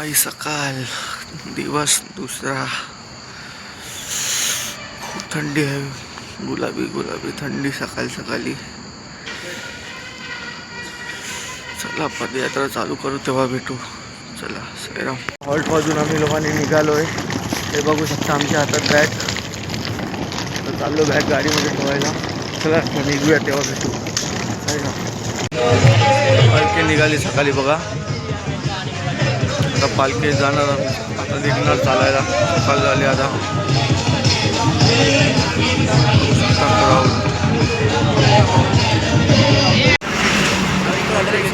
माई सकाळ दिवस दुसरा खूप थंडी आहे गुलाबी गुलाबी थंडी सकाळी सकाळी चला पदयात्रा चालू करू तेव्हा भेटू चला साईराम हॉल्टमधून आम्ही लोकांनी निघालोय हे बघू शकता आमच्या हातात बॅग तर चाललो बॅग गाडीमध्ये ठेवायला चला निघूया तेव्हा भेटू साईराम निघाली सकाळी बघा आता पालखी जाणार. आता निघणार चालायला. सकाळ झाली आता.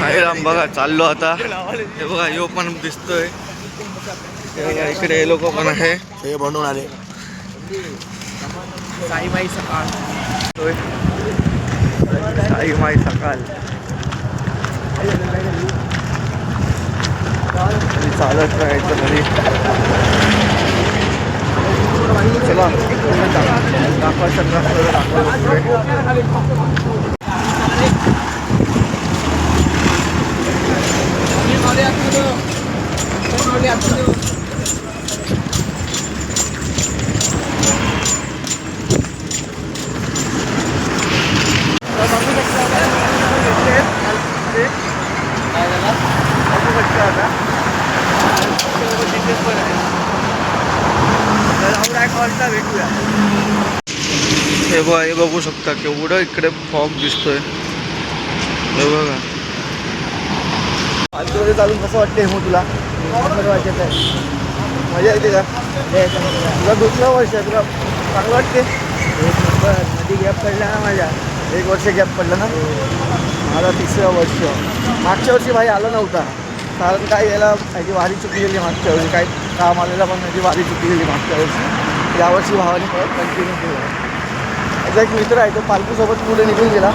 साईराम बघा चाललो आता. हे बघा यो पण दिसतोय. हे इकडे हे लोक पण आहे. हे बनवून आले. साईबाई सकाळ. होय. साई माई सकाळ. चालत राहायचं घरी चला दाखवा सगळं दाखवा हे बघा हे बघू शकता केवढं इकडे फॉग दिसतोय. हे बघा. पालखीमध्ये चालून कसं वाटते मग तुला? वाटत आहे मजा येते का? तुला दुसरं वर्ष आहे तुला चांगलं वाटते एक नंबर. मध्ये गॅप पडला ना माझ्या. एक वर्ष गॅप पडला ना? माझा तिसरं वर्ष. मागच्या वर्षी भाई आला नव्हता. कारण काय याला माझी वारी चुकलेली मागच्या वर्षी. काय काम आलेला पण माझी वारी चुकलेली मागच्या वर्षी. यावर्षी भावाने परत कंटिन्यू केलं. माझा एक मित्र आहे तो पालखीसोबत पुढे निघून गेला.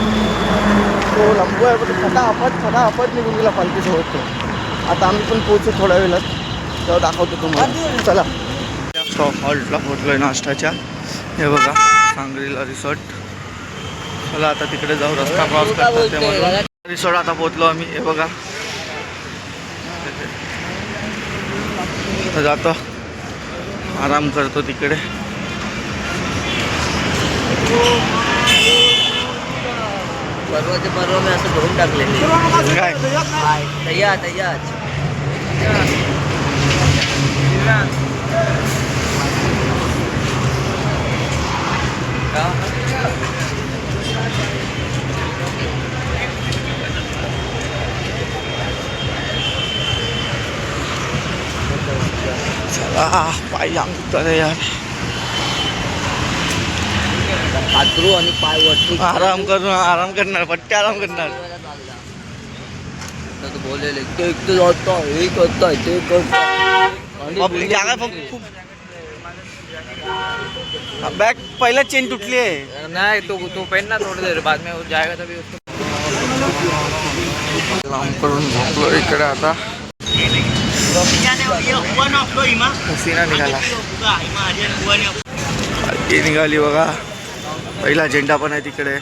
तो लंबू आहे पण फटाफट फटाफट निघून गेला पालखीसोबत तो. आता आम्ही पण पोहोचू थोड्या वेळात. तेव्हा दाखवतो तुम्हाला. चला. स्टॉप हॉल्टला आहे नाश्त्याच्या. हे बघा सांगलीला रिसॉर्ट. चला आता तिकडे जाऊ रस्ता क्रॉस करतात रिसॉर्ट आता पोहोचलो आम्ही. हे बघा. आता जातो. आराम करतो तिकडे. परवाचे परवा मी असं धुवून टाकले काय? तयार तयार. चला. दुखतात आहे यार. हातरू आणि पाय वरती. आराम करून आराम करणार पट्टे आराम करणार. तर बोललेले ते एक तर जाता हे करताय ते करताय पब्लिक जागा खूप बॅग पहिला चेन तुटली आहे. नाही तो तो पेन ना थोड़ी देर बाद में हो जाएगा तभी उसको लांब करून झोपलो इकडे आता. हसीना निघाला. पालखी निघाली बघा. पहिला झेंडा पण आहे तिकडे.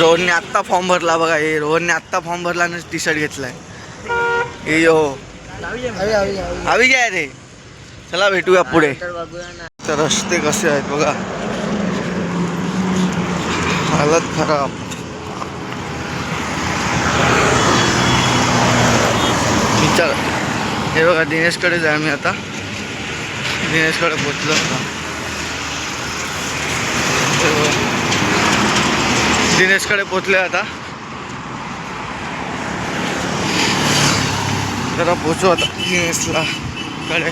रोहनने आत्ता फॉर्म भरला बघा. हे रोहनने आत्ता फॉर्म भरला आणि टी शर्ट घेतलाय. हे यो. हवी काय रे. चला भेटूया पुढे. तर रस्ते कसे आहेत बघा. हालत खराब. हे बघा दिनेशकडे जाय मी आता. दिनेशकडे पोचलो आता. दिनेशकडे पोचले आता. जरा पोचू आता दिनेशला. कडे.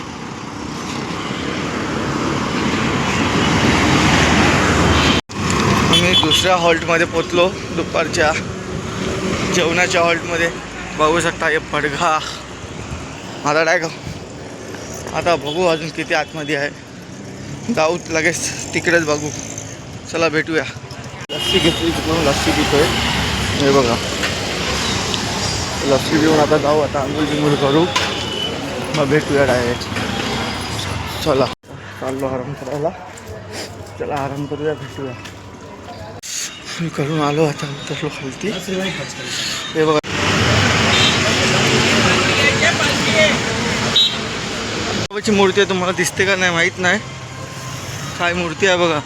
आम्ही दुसऱ्या हॉल्टमध्ये पोचलो दुपारच्या जेवणाच्या हॉल्टमध्ये. बघू शकता हे पडघा. आता डायग आता बघू अजून किती आतमध्ये आहे. जाऊ लगेच तिकडेच बघू. चला भेटूया. लस्सी घेतली तिकडून लस्सी आहे हे बघा. लस्सी पिऊन आता जाऊ आता आंघोळ बिंघोळ करू. मग भेटूया डायरेक्ट चला. चाललो आराम करायला. चला आराम करूया भेटूया. मी करून आलो आता उतरलो खालती. हे बघा. बाबाची मूर्ती आहे तुम्हाला दिसते का नाही माहीत नाही. काय मूर्ती आहे बघा.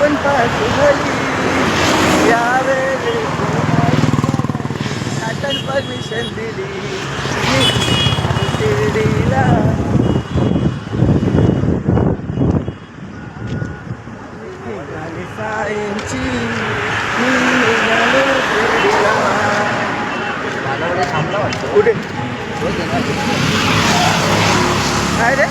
पण परमिशन दिली शिर्डीला निघाली सायंची मी निघालो शिर्डीला. कुठे काय रे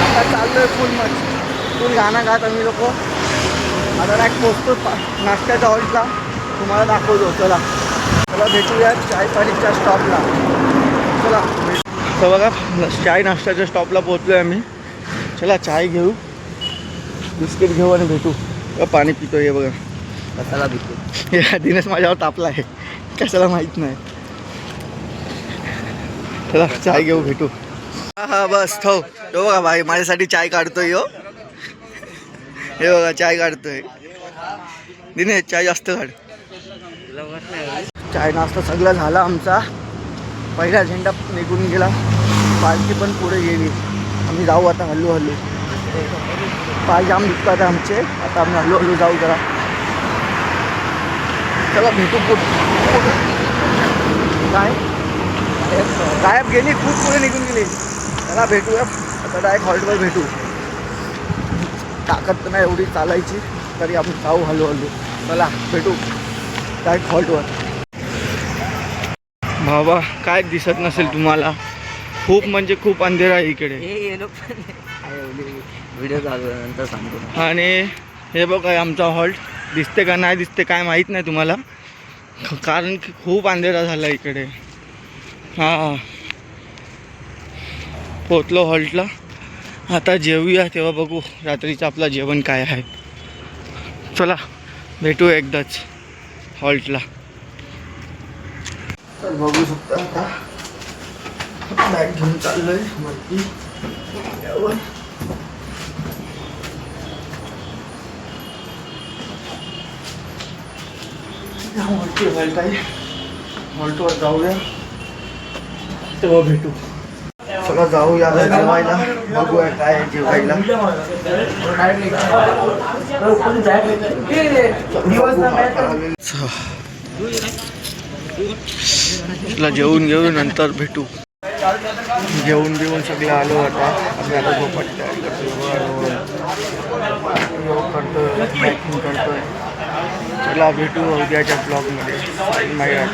आता चाललोय फुल मच फुल गाणं गात आम्ही लोक आता नाही पोचतो नाश्त्याच्या हॉल्टला तुम्हाला दाखवतो चला. चला भेटूया चाय पाणीच्या स्टॉपला चला भेट तर बघा चाय नाश्त्याच्या स्टॉपला पोहोचलो आहे आम्ही. चला चाय घेऊ. बिस्किट घेऊ आणि भेटू. पाणी पितो हे बघा. कसाला भेटतो हे आधीनच माझ्यावर तापला आहे. कशाला माहीत नाही. चला चाय घेऊ भेटू. हा हा बस थो तो बघा भाई माझ्यासाठी चाय काढतोय हो. हे बघा चाय काढतोय. दिने चाय जास्त काढ. चाय नाश्ता सगळा झाला आमचा. पहिला झेंडा निघून गेला. पालखी पण पुढे गेली. आम्ही जाऊ आता हल्लू हल्लू पाय जाम दुखतात आमचे. आता आम्ही हल्लू हल्लू जाऊ जरा. चला भेटू खूप काय? गायब गेली खूप पुढे निघून गेली. चला भेटूया. आता डायरेक्ट हॉल्टवर भेटू. ताकद नाही एवढी चालायची. तरी आपण जाऊ हल्लू हल्लू चला भेटू. डायरेक्ट हॉल्टवर बाबा काय दिसत नसेल तुम्हाला? खूप म्हणजे खूप अंधेर आहे इकडे. व्हिडिओ नंतर सांगतो आणि हे बघा आमचा हॉल्ट दिसते का नाही दिसते काय माहीत नाही तुम्हाला. कारण की खूप अंधेरा झाला इकडे. हां. पोचलो हॉल्टला. आता जेवूया तेव्हा बघू रात्रीचं आपलं जेवण काय आहे. चला भेटू एकदाच. हॉल्टला तर बघू शकता आता बॅग घेऊन चाललोय वरती यावर. या वरती हॉल्ट आहे हॉल्टवर जाऊया तेव्हा भेटू चला जाऊया आता जेवायला. बघूया काय आहे जेवायला. तुला जेवून घेऊन नंतर भेटू. जेवून बिवून सगळं आलो आता. आम्ही आता झोपट करतोय पॅकिंग करतोय चला भेटू उद्याच्या ब्लॉगमध्ये माझ्या